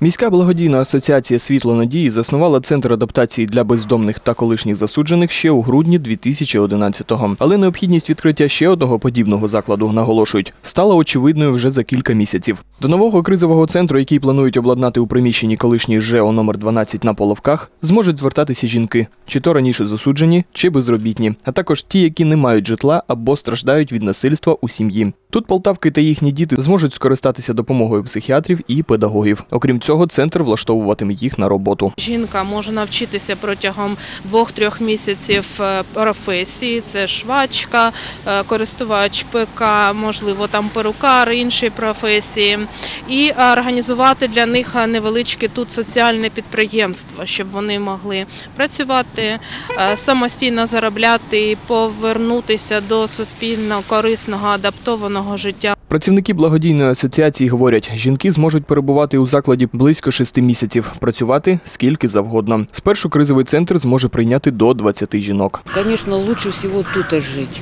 Міська благодійна асоціація Світло надії заснувала центр адаптації для бездомних та колишніх засуджених ще у грудні 2011-го. Але необхідність відкриття ще одного подібного закладу, наголошують, стала очевидною вже за кілька місяців. До нового кризового центру, який планують обладнати у приміщенні колишньої ЖЕО номер 12 на Половках, зможуть звертатися жінки, чи то раніше засуджені, чи безробітні, а також ті, які не мають житла або страждають від насильства у сім'ї. Тут полтавки та їхні діти зможуть скористатися допомогою психіатрів і педагогів. Окрім цього, центр влаштовуватиме їх на роботу. Жінка може навчитися протягом двох-трьох місяців е, професії. Це швачка, е, користувач ПК, можливо, там перукар, інші професії, і організувати для них е, невеличке тут соціальне підприємство, щоб вони могли працювати, самостійно заробляти і повернутися до суспільно корисного адаптованого життя. Працівники благодійної асоціації говорять, жінки зможуть перебувати у закладі близько шести місяців, працювати скільки завгодно. Спершу кризовий центр зможе прийняти до 20 жінок. Конечно, лучше всего тут жить.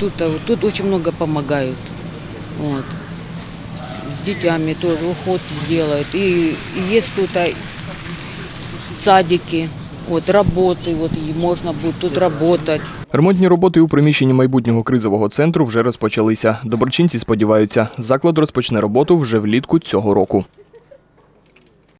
Тут, тут очень много помогают. Вот. С детьми тоже уход. И, и есть тут садики, вот, роботи, от и можна буде тут працювати. Ремонтні роботи у приміщенні майбутнього кризового центру вже розпочалися. Доброчинці сподіваються, заклад розпочне роботу вже влітку цього року.